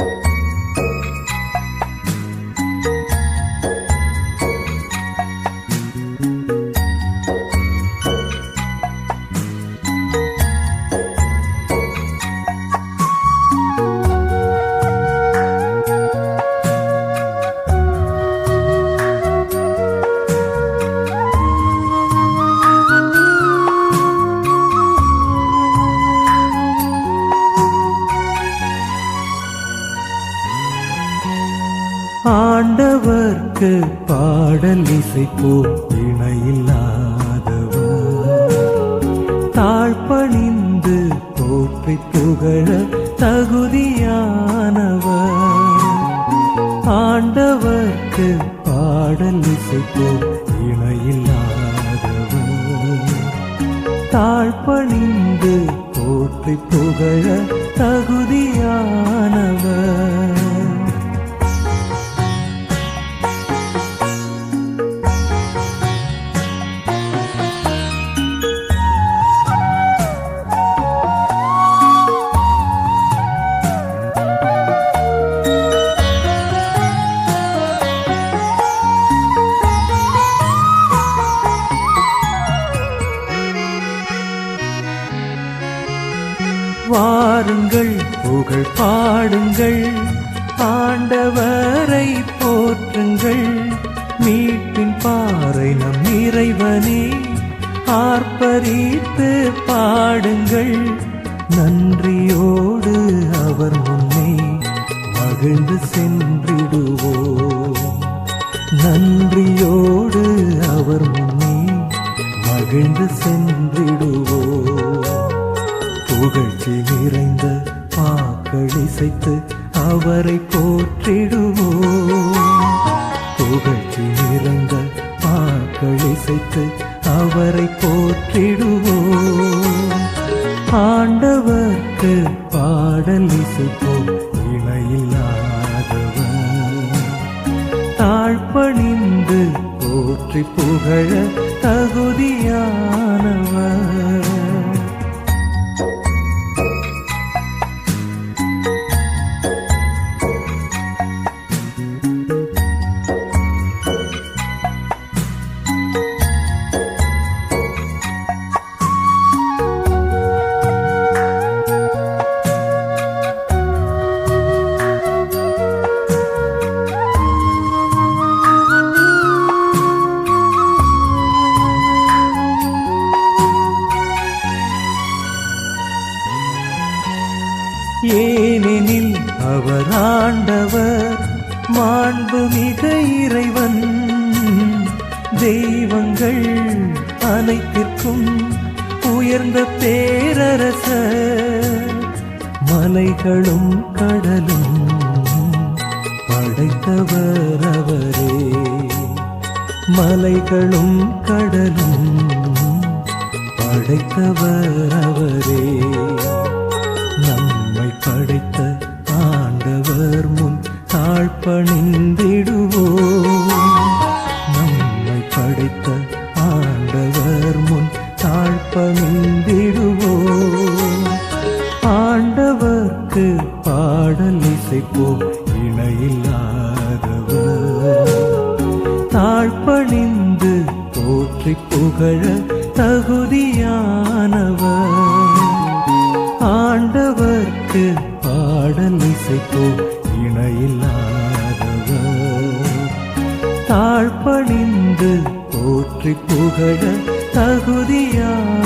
Bye. ஆண்டவர்க்கு பாடல் இசைப்போ இணையில்லாதவர். தாழ்பணிந்து போற்றி புகழ தகுதியானவர். ஆண்டவர்க்கு பாடல் இசைப்போ இணையில்லாதவர். தாழ்பணிந்து போற்றி புகழ தகுதியான வாருங்கள் புகழ் பாடுங்கள் ஆண்டவரை போற்றுங்கள். மீட்பின் பாறை நம் இறைவனே ஆர்ப்பரித்து பாடுங்கள். நன்றியோடு அவர் முன்னே மகிழ்ந்து சென்றிடுவோம். நன்றியோடு அவர் முன்னே மகிழ்ந்து சென்றிடுவோம். புகழ்ச்சி நிறைந்த பாக்கள் இசைத்து அவரை போற்றிடுவோம் புகழ்ச்சி நிறைந்த பாக்கள் இசைத்து அவரை போற்றிடுவோம் ஆண்டவர்க்கு பாடல் இசைப்போம் இணையில்லாதவர் தாழ்பணிந்து போற்றி புகழ தகுதியா ஏனில் அவர் ஆண்டவர் மாண்புமிக இறைவன். தெய்வங்கள் அனைத்திற்கும் உயர்ந்த பேரரச மலைகளும் கடலும் படைத்தவர் அவரே. மலைகளும் கடலும் படைத்தவர் அவர். பாட்டு பாடல் இசைப்போம் இணையில்லாதவர் தாழ்பணிந்து போற்றி புகழ தகுதியானவர். ஆண்டவர்க்கு பாடல் இசைப்போம் இணையில்லாதவர். தாழ்பணிந்து போற்றி புகழ தகுதியானவர்.